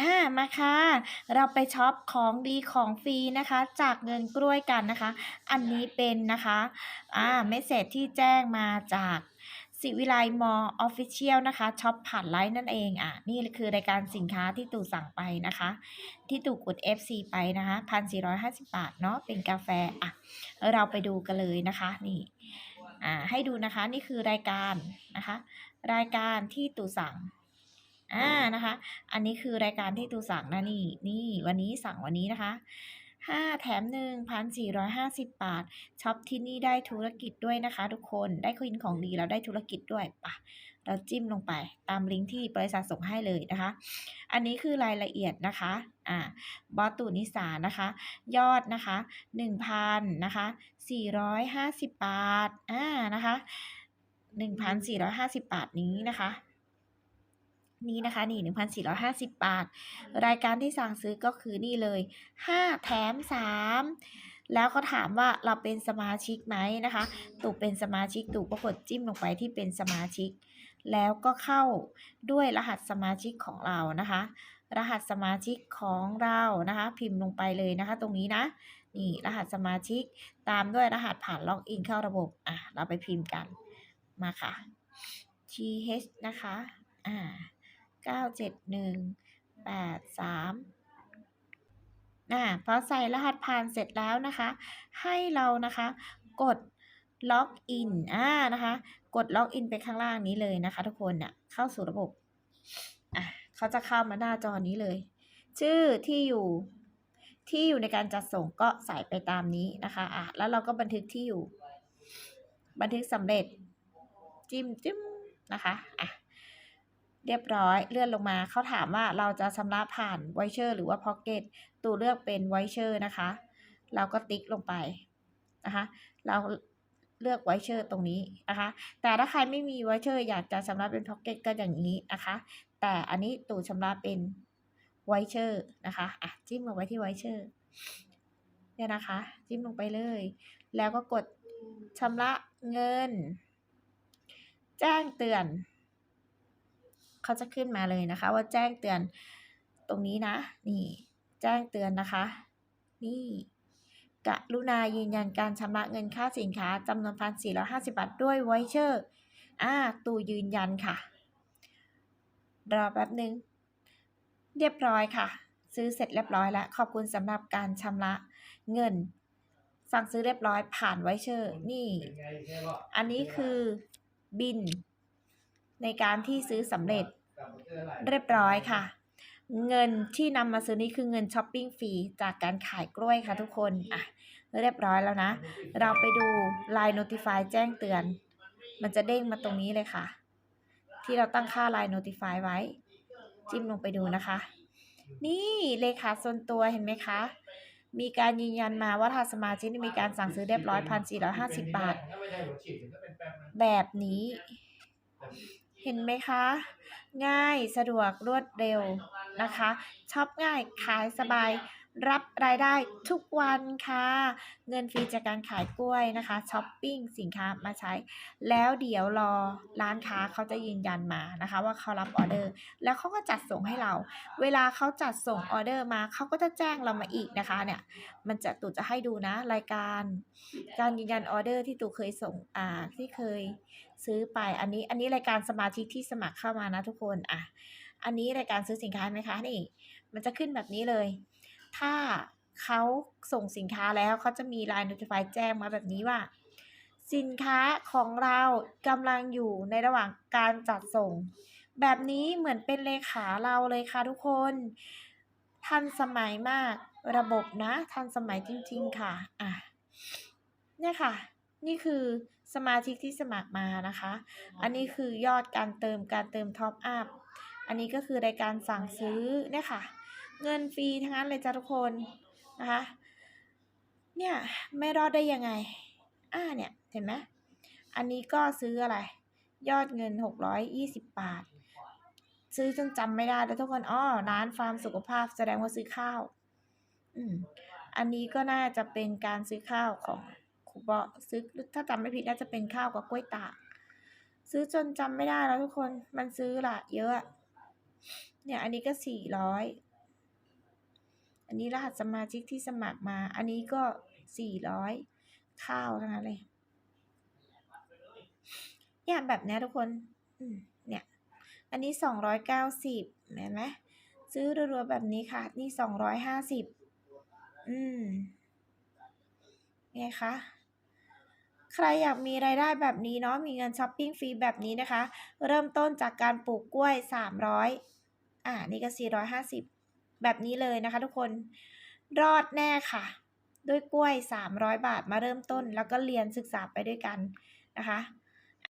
อ่ามาค่ะ เราไปช็อปของดีของฟรีนะคะ จากเงินกล้วยกันนะคะ อันนี้เป็นนะคะอ่าเมสเซจที่แจ้งมาจากสิวิไลมอออฟฟิเชียลนะคะช็อปผ่านไลน์นั่นเองอะนี่คือรายการสินค้าที่ตู่สั่งไปนะคะ ที่ตู่กด FC ไปนะคะพันสี่ร้อยห้าสิบบาทเนาะเป็นกาแฟอะเราไปดูกันเลยนะคะนี่อ่าให้ดูนะคะนี่คือรายการนะคะ รายการที่ตู่สั่ง อ่านะคะ อันนี้คือรายการที่ตูสั่งนะนี่นี่วันนี้สั่งวันนี้นะคะห้าแถมหนึ่งพันสี่ร้อยห้าสิบบาทช็อปที่นี่ได้ธุรกิจด้วยนะคะ ทุกคนได้คุนของดีแล้วได้ธุรกิจด้วยปะเราจิ้มลงไปตามลิงก์ที่บริษัทส่งให้เลยนะคะ อันนี้คือรายละเอียดนะคะอ่าบอสตูนิสานะคะ ยอดนะคะหนึ่งพันนะคะสี่ร้อยห้าสิบบาทอ่านะคะหนึ่งพันสี่ร้อยห้าสิบบาทนี้นะคะ นี้นะคะนี่ 1,450 บาท รายการที่สั่งซื้อก็คือนี่เลย 5 แถม 3 แล้วเขาถามว่าเราเป็นสมาชิกไหมนะคะ ตู่เป็นสมาชิกตู่ก็กดจิ้มลงไปที่เป็นสมาชิก แล้วก็เข้าด้วยรหัสสมาชิกของเรานะคะ รหัสสมาชิกของเรานะคะ พิมพ์ลงไปเลยนะคะ ตรงนี้นะนี่รหัสสมาชิกตามด้วยรหัสผ่านล็อกอินเข้าระบบอะเราไปพิมพ์กันมาค่ะ th นะคะอ่า เก้าเจ็ดหนึ่งแปดสามอ่าพอใส่รหัสผ่านเสร็จแล้วนะคะ ให้เรานะคะกดล็อกอินอ่านะคะ กดล็อกอินไปข้างล่างนี้เลยนะคะทุกคนเนี่ยเข้าสู่ระบบอะเขาจะเข้ามาหน้าจอนี้เลย ชื่อที่อยู่ที่อยู่ในการจัดส่งก็ใส่ไปตามนี้นะคะอะแล้วเราก็บันทึกที่อยู่ บันทึกสำเร็จจิ้มจิ้มนะคะอะ เรียบร้อยเลื่อนลงมาเขาถามว่าเราจะชำระผ่านไวเชอร์หรือว่าพ็อกเก็ตตูเลือกเป็นไวเชอร์นะคะ เราก็ติ๊กลงไปนะคะ เราเลือกไวเชอร์ตรงนี้นะคะ แต่ถ้าใครไม่มีไวเชอร์อยากจะชำระเป็นพ็อกเก็ตก็อย่างนี้นะคะ แต่อันนี้ตู่ชำระเป็นไวเชอร์นะคะอะจิ้มลงไว้ที่ไวเชอร์เนี่ยนะคะ จิ้มลงไปเลย แล้วก็กดชำระเงิน แจ้งเตือน เขาจะขึ้นมาเลยนะคะ ว่าแจ้งเตือนตรงนี้นะ นี่ แจ้งเตือนนะคะ นี่กรุณายืนยันการชำระเงินค่าสินค้าจำนวนพันสี่ร้อยห้าสิบาทด้วยไวเชอร์อ่าตู่ยืนยันค่ะ รอแป๊บหนึ่งเรียบร้อยค่ะ ซื้อเสร็จเรียบร้อยแล้ว ขอบคุณสำหรับการชำระเงิน สั่งซื้อเรียบร้อยผ่านไวเชอร์ นี่ อันนี้คือบิน ในการที่ซื้อสำเร็จเรียบร้อยค่ะ เงินที่นำมาซื้อนี่คือเงินช้อปปิ้งฟรีจากการขายกล้วยค่ะทุกคนอะเรียบร้อยแล้วนะ เราไปดู Line Notify แจ้งเตือน มันจะเด้งมาตรงนี้เลยค่ะ ที่เราตั้งค่า Line Notify ไว้ จิ้มลงไปดูนะคะ นี่เลขาส่วนตัวเห็นไหมคะ มีการยืนยันมาว่าทางสมาชิกมีการสั่งซื้อเรียบร้อยพันสี่ร้อยห้าสิบบาท แบบนี้ เห็นไหมคะ ง่ายสะดวกรวดเร็วนะคะช็อปง่ายขายสบาย รับรายได้ทุกวันค่ะ เงินฟรีจากการขายกล้วยนะคะช้อปปิ้งสินค้ามาใช้ แล้วเดี๋ยวรอร้านค้าเขาจะยืนยันมานะคะ ว่าเขารับออเดอร์ แล้วเขาก็จัดส่งให้เรา เวลาเขาจัดส่งออเดอร์มาเขาก็จะแจ้งเรามาอีกนะคะเนี่ยมันจะตู่จะให้ดูนะรายการ การยืนยันออเดอร์ที่ตู่เคยส่งอ่าที่เคยซื้อไปอันนี้อันนี้รายการสมาชิกที่สมัครเข้ามานะทุกคนอะอันนี้รายการซื้อสินค้าไหมคะนี่มันจะขึ้นแบบนี้เลย ถ้าเขาส่งสินค้าแล้วเขาจะมี Line Notify แจ้งมาแบบนี้ว่า สินค้าของเรากำลังอยู่ในระหว่างการจัดส่ง แบบนี้เหมือนเป็นเลขาเราเลยค่ะทุกคน ทันสมัยมากระบบนะ ทันสมัยจริง ๆ ค่ะอะเนี่ยค่ะ นี่คือสมาชิกที่สมัครมานะคะ อันนี้คือยอดการเติมการเติมท็อปอัพ อันนี้ก็คือรายการสั่งซื้อเนี่ยค่ะ เงินฟรีทั้งนั้นเลยจ้าทุกคนนะคะ เนี่ยไม่รอดได้ยังไง อ่าเนี่ยเห็นไหมอันนี้ก็ซื้ออะไร ยอดเงินหกร้อยยี่สิบบาท ซื้อจนจำไม่ได้แล้วทุกคนอ้อร้านฟาร์มสุขภาพแสดงว่าซื้อข้าว อืมอันนี้ก็น่าจะเป็นการซื้อข้าวของครูบอซื้อถ้าจำไม่ผิดน่าจะเป็นข้าวกับกล้วยตาก ซื้อจนจำไม่ได้แล้วทุกคนมันซื้อละเยอะ เนี่ยอันนี้ก็สี่ร้อย อันนี้รหัสสมาชิกที่สมัครมา อันนี้ก็400ข้าวทั้งนั้นเลย เนี่ยแบบนี้ทุกคน เนี่ย อันนี้290เก้าสิบเห็นไหมซื้อรัวๆแบบนี้ค่ะ นี่250อืมไงคะใครอยากมีรายได้แบบนี้เนาะ มีเงินช้อปปิ้งฟรีแบบนี้นะคะ เริ่มต้นจากการปลูกกล้วย 300 อ่า นี่ก็ 450 แบบนี้เลยนะคะทุกคนรอดแน่ค่ะ ด้วยกล้วย 300 บาทมาเริ่มต้น แล้วก็เรียนศึกษาไปด้วยกันนะคะ